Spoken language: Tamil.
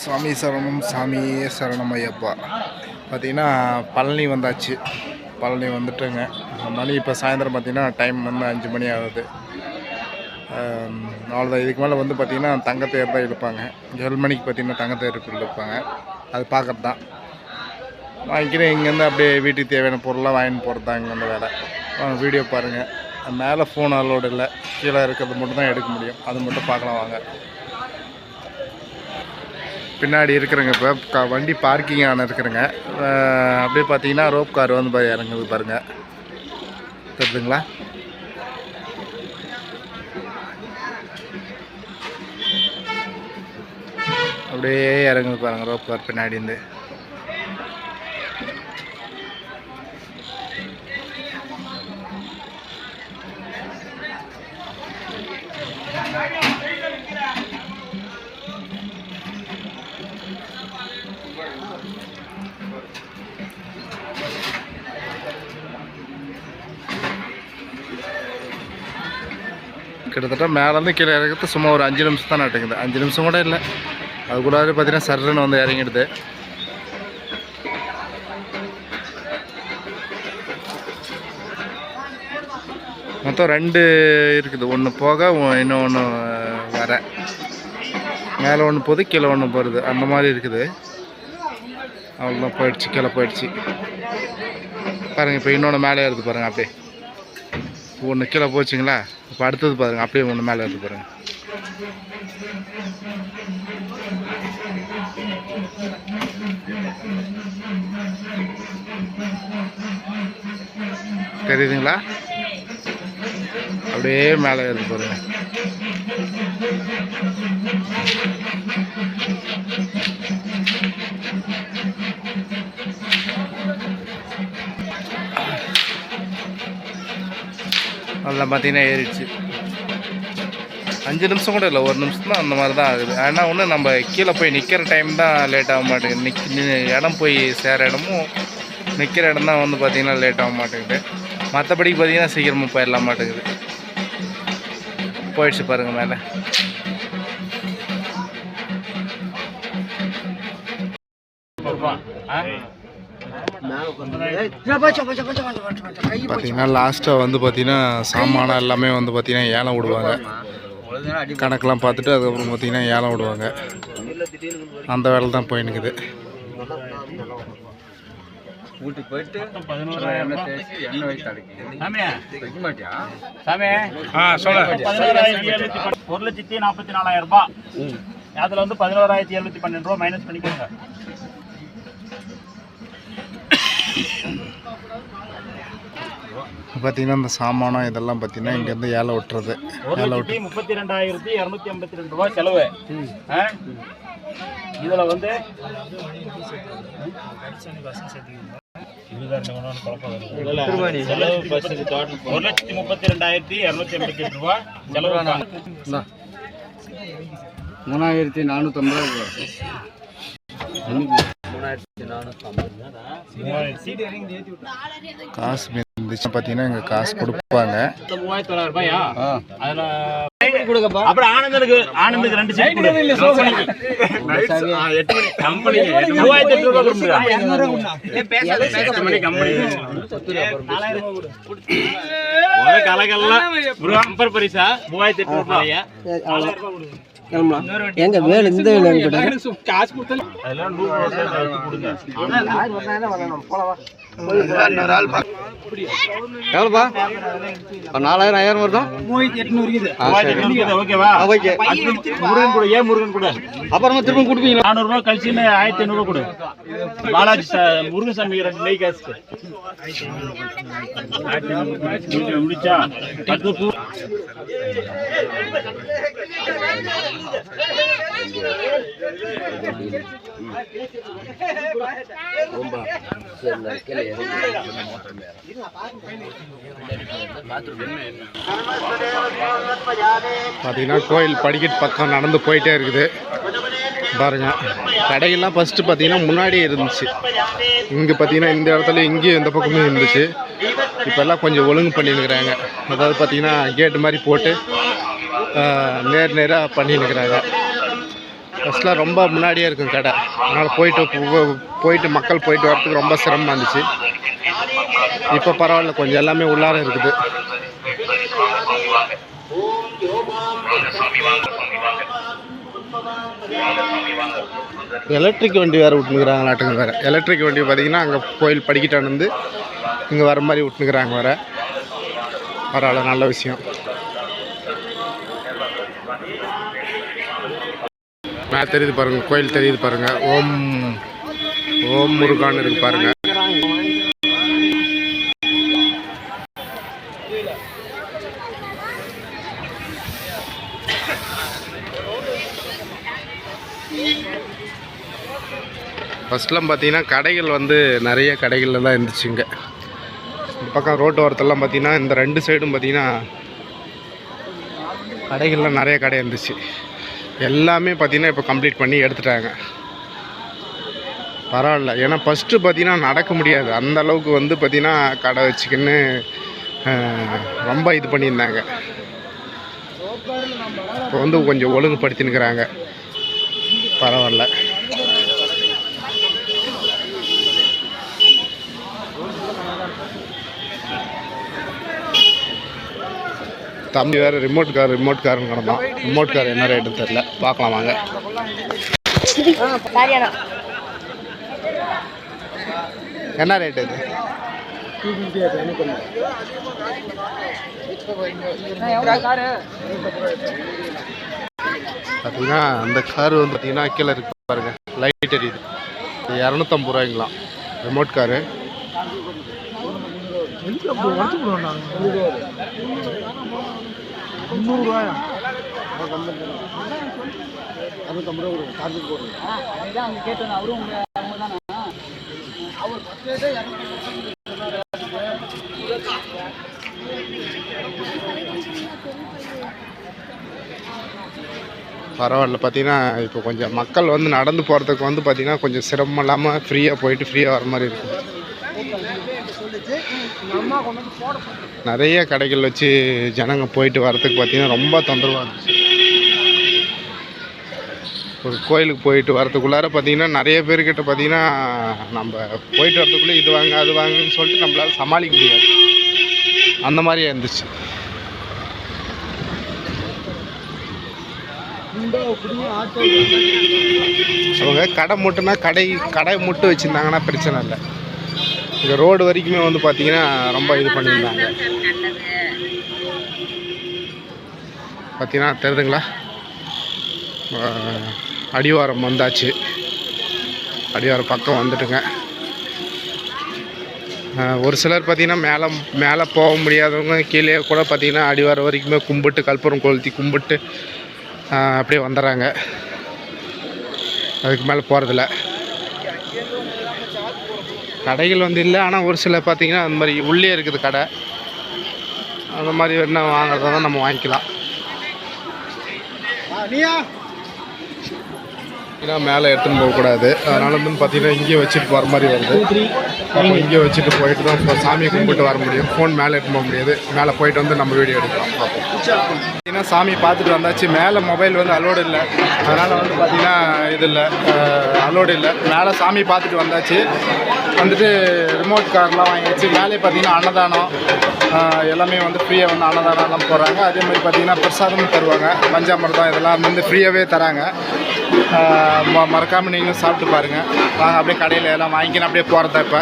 சுவாமி சரணம் சாமியே சரணம் ஐயப்பா பார்த்தீங்கன்னா பழனி வந்தாச்சு. பழனி வந்துட்டுங்க. மணி இப்போ சாயந்தரம் பார்த்திங்கன்னா டைம் வந்து அஞ்சு மணி ஆகுது. அவ்வளோதான் இதுக்கு மேலே வந்து பார்த்திங்கன்னா தங்கத்தேர் தான் இழுப்பாங்க. ஏழு மணிக்கு பார்த்தீங்கன்னா தங்கத்தேர் இழுப்பாங்க. அது பார்க்கறது தான் வாங்கிக்கிறேன். இங்கேருந்து அப்படியே வீட்டுக்கு தேவையான பொருளாக வாங்கிட்டு போகிறது தான் இங்கே அந்த வேலை. வீடியோ பாருங்கள் மேலே ஃபோன் அலோடு இல்லை. கீழே இருக்கிறது மட்டும் தான் எடுக்க முடியும். அது மட்டும் பார்க்கலாம் வாங்க. பின்னாடி இருக்கிறேங்க இப்போ வண்டி பார்க்கிங் ஆன இருக்கிறேங்க அப்படியே பார்த்தீங்கன்னா ரோப் கார் வந்து பாரு இறங்குது பாருங்கள் தெரியுதுங்களா அப்படியே இறங்குது பாருங்க ரோப் கார் பின்னாடி இருந்து. கிட்டத்தட்ட மேலேருந்து கீழே இறக்கிறது சும்மா ஒரு அஞ்சு நிமிஷம் தான் நட்டுக்குது அஞ்சு நிமிஷம் கூட இல்லை. அதுக்குள்ளார பார்த்தீங்கன்னா சர்ன்னு வந்து இறங்கிடுது. மொத்தம் ரெண்டு இருக்குது. ஒன்று போக இன்னொன்று வர. மேலே ஒன்று போகுது கீழே ஒன்று போகிறது அந்த மாதிரி இருக்குது. அவ்வளோதான் போயிடுச்சு கீழே போயிடுச்சு. பாருங்கள் இப்போ இன்னொன்று மேலே ஏறுது பாருங்கள் அப்படியே. ஒன்று கீழே போச்சுங்களா? இப்போ அடுத்தது பாருங்கள் அப்படியே ஒன்று மேலே இருந்து பாருங்கள் தெரியுதுங்களா? அப்படியே மேலே இருந்து பாருங்க. அதெல்லாம் பார்த்தீங்கன்னா ஏறிடுச்சு. அஞ்சு நிமிஷம் கூட இல்லை ஒரு நிமிஷம் தான் அந்த மாதிரி தான் ஆகுது. ஆனால் ஒன்று நம்ம கீழே போய் நிற்கிற டைம் தான் லேட் ஆக மாட்டேங்குது. நிக் இடம் போய் சேர இடமும் நிற்கிற இடம் தான் வந்து பார்த்திங்கன்னா லேட் ஆக மாட்டேங்குது. மற்றபடி பார்த்திங்கன்னா சீக்கிரமாக போயிடலாம் மாட்டேங்குது. போயிடுச்சு பாருங்கள் மேலே. பார்த்தீங்கன்னா லாஸ்ட்டாக வந்து பார்த்தீங்கன்னா சாமானம் எல்லாமே வந்து பார்த்தீங்கன்னா ஏலம் விடுவாங்க. கணக்கெலாம் பார்த்துட்டு அதுக்கப்புறம் பார்த்தீங்கன்னா ஏலம் விடுவாங்க. அந்த வேலை தான் போயினுக்குது வீட்டுக்கு போயிட்டு எண்ணெய் தேய்ச்சி எண்ணெய் வைத்து அடைக்கி வைக்க மாட்டியா? பதினோராயிரத்தி எழுநூத்தி பத்து- ஒரு லட்சத்தி நாற்பத்தி நாலாயிரம் ரூபாய். அதுல வந்து பதினோராயிரத்தி எழுநூத்தி பன்னெண்டு ரூபாய் மைனஸ் பண்ணிக்கோங்க. பார்த்தீங்கன்னா இந்த சாமானம் இதெல்லாம் பார்த்தீங்கன்னா இங்கேருந்து விட்டுறது. ஒரு ஏலம் லட்சத்தி முப்பத்தி ரெண்டாயிரத்தி இருநூத்தி ஐம்பத்தி ரெண்டு ரூபாய் செலவு? இதுல வந்து ஒரு லட்சத்தி முப்பத்தி ரெண்டாயிரத்தி இருநூத்தி எண்பத்தி எட்டு ரூபாய் செலவு. மூணாயிரத்தி நானூற்றம்பது ரூபா காசு இருந்துச்சுன்னா பார்த்தீங்கன்னா இங்கே காசு கொடுப்பாங்க. மூவாயிரத்தி தொள்ளாயிரம் ரூபாயா அதுல அப்புறம் ஆனந்தனுக்கு ஆனந்துக்கு ரெண்டு சீட் எட்டு மணி கம்பெனிக்கு. மூவாயிரத்தி எட்டு ரூபாய் கொடுங்க. முத கலகல்லாம் பரிசா மூவாயிரத்தி எட்டு ரூபாய் கொடுங்க. எங்க வேலை இந்த வேலை எங்க. எவ்வளோப்பா? நாலாயிரம் ஐயாயிரம் வருதா? ஓகே. முருகன் கொடு ஏன் முருகன் கொடு? அப்புறமா திரும்ப கொடுப்பீங்களா? நானூறு ரூபாய் கழிச்சு ஆயிரத்தி ஐநூறு கொடு. பாலாஜி ச- முருகசாமி ரெண்டு நெய் காசு ஆயிரத்தி ஐநூறு முடிச்சா- முடிச்சா பார்த்தீங்கன்னா கோயில் படிக்கட்டு பக்கம் நடந்து போயிட்டே இருக்குது. பாருங்க. கடையெல்லாம் ஃபஸ்ட்டு பார்த்தீங்கன்னா முன்னாடியே இருந்துச்சு. இங்கே பார்த்தீங்கன்னா இந்த இடத்துல இங்கேயும் இந்த பக்கமும் இருந்துச்சு. இப்போல்லாம் கொஞ்சம் ஒழுங்கு பண்ணியிருக்கிறாங்க. அதாவது பார்த்தீங்கன்னா கேட்டு மாதிரி போட்டு நேர் நேராக பண்ணியிருக்கிறாங்க ஃபஸ்ட்லாம் ரொம்ப முன்னாடியே இருக்கும் கடை. அதனால் போயிட்டு போயிட்டு மக்கள் போயிட்டு வரத்துக்கு ரொம்ப சிரமமாக இருந்துச்சு. இப்போ பரவாயில்ல கொஞ்சம் எல்லாமே உள்ளார இருக்குது. எலக்ட்ரிக் வண்டி வேறு விட்டுனுக்குறாங்களாட்டுங்க வேறு. எலக்ட்ரிக் வண்டி பார்த்தீங்கன்னா அங்கே கோயில் படிக்கிட்டான்னு வந்து இங்கே வர மாதிரி விட்டுனுக்குறாங்க வேறு. பரவாயில்ல நல்ல விஷயம். தெரியுது பாருங்க கோயில் தெரியுது பாருங்க. ஓம் ஓம் முருகான்னு இருக்கு பாருங்க. ஃபஸ்ட்லாம் பார்த்தீங்கன்னா கடைகள் வந்து நிறைய கடைகளில் தான் இருந்துச்சுங்க இந்த பக்கம் ரோட்டு ஓரத்தெல்லாம் பார்த்தீங்கன்னா இந்த ரெண்டு சைடும் பார்த்தீங்கன்னா கடைகள்லாம் நிறைய கடை இருந்துச்சு. எல்லாமே பார்த்தீங்கன்னா இப்போ கம்ப்ளீட் பண்ணி எடுத்துட்டாங்க. பரவாயில்ல. ஏன்னா ஃபஸ்ட்டு பார்த்திங்கன்னா நடக்க முடியாது. அந்த அளவுக்கு வந்து பார்த்திங்கன்னா கடை வச்சுக்கின்னு ரொம்ப இது பண்ணியிருந்தாங்க. இப்போ வந்து கொஞ்சம் ஒழுங்குபடுத்தினுக்கிறாங்க பரவாயில்ல. தம்பி வேறு ரிமோட் கார் ரிமோட் கார்னு கிடந்தான். ரிமோட் கார் என்ன ரேட்டுன்னு தெரில பார்க்கலாம் வாங்க. என்ன ரேட்டு இது? பார்த்தீங்கன்னா அந்த கார் வந்து பார்த்தீங்கன்னா கீழே இருக்கு பாருங்க. லைட் எரியுது. இரநூத்தம்பது ரூபாய்ங்களாம். ரிமோட் காரு பரவாயில்ல பார்த்தீங்கன்னா இப்போ கொஞ்சம் மக்கள் வந்து நடந்து போகிறதுக்கு வந்து பார்த்தீங்கன்னா கொஞ்சம் சிரமம் இல்லாமல் ஃப்ரீயாக போயிட்டு ஃப்ரீயாக வர மாதிரி இருக்கும் நிறைய கடைகள் வச்சு ஜனங்க போயிட்டு வரதுக்கு பார்த்தீங்கன்னா ரொம்ப தொந்தரவாக இருந்துச்சு. ஒரு கோயிலுக்கு போயிட்டு வரதுக்குள்ளார பார்த்தீங்கன்னா நிறைய பேர்கிட்ட பார்த்தீங்கன்னா நம்ம போயிட்டு வரதுக்குள்ளே இது வாங்க அது வாங்கன்னு சொல்லிட்டு நம்மளால சமாளிக்க முடியாது. அந்த மாதிரியே இருந்துச்சு. அவங்க கடை மட்டும்னா கடை கடை மட்டும் வச்சுருந்தாங்கன்னா பிரச்சனை இல்லை. இந்த ரோடு வரைக்குமே வந்து பார்த்தீங்கன்னா ரொம்ப இது பண்ணியிருந்தாங்க. பார்த்தீங்கன்னா தெரியுதுங்களா அடிவாரம் வந்தாச்சு. அடிவாரம் பக்கம் வந்துட்டுங்க. ஒரு சிலர் பார்த்தீங்கன்னா மேலே மேலே போக முடியாதவங்க கீழே கூட பார்த்திங்கன்னா அடிவாரம் வரைக்குமே கும்பிட்டு கற்பூரம் கொளுத்தி கும்பிட்டு அப்படியே வந்துடுறாங்க அதுக்கு மேலே போகிறதில்ல கடைகள் வந்து இல்லை ஆனால் ஒரு சில பார்த்தீங்கன்னா அந்த மாதிரி உள்ளே இருக்குது கடை. அந்த மாதிரி என்ன வாங்குறதா தான் நம்ம வாங்கிக்கலாம். ஏன்னா மேலே எடுத்துன்னு போகக்கூடாது. அதனால வந்து பார்த்தீங்கன்னா இங்கேயே வச்சுட்டு வர மாதிரி வருது. அப்போ இங்கேயே வச்சுட்டு போயிட்டு தான் இப்போ சாமியை கும்பிட்டு வர முடியும். ஃபோன் மேலே எடுத்துன்னு போக முடியாது. மேலே போயிட்டு வந்து நம்ம வீடியோ எடுக்கலாம். பார்ப்போம் பார்த்தீங்கன்னா சாமி பார்த்துட்டு வந்தாச்சு. மேலே மொபைல் வந்து அலோடு இல்லை. அதனால் வந்து பார்த்தீங்கன்னா இது இல்லை. அலோடு இல்லை. மேலே சாமி பார்த்துட்டு வந்தாச்சு. வந்துட்டு ரிமோட் கார்லாம் வாங்கியாச்சு. மேலே பார்த்தீங்கன்னா அன்னதானம் எல்லாமே வந்து ஃப்ரீயாக வந்து அன்னதானம்லாம் போகிறாங்க அதே மாதிரி பார்த்தீங்கன்னா பிரசாதமும் தருவாங்க. பஞ்சாமிரதம் இதெல்லாம் வந்து ஃப்ரீயாகவே தராங்க. மறக்காமல் ம- நீங்களும் சாப்பிட்டு பாருங்கள் வாங்க அப்படியே கடையில் எல்லாம் வாங்கிக்கணும் அப்படியே போகிறதா இப்போ.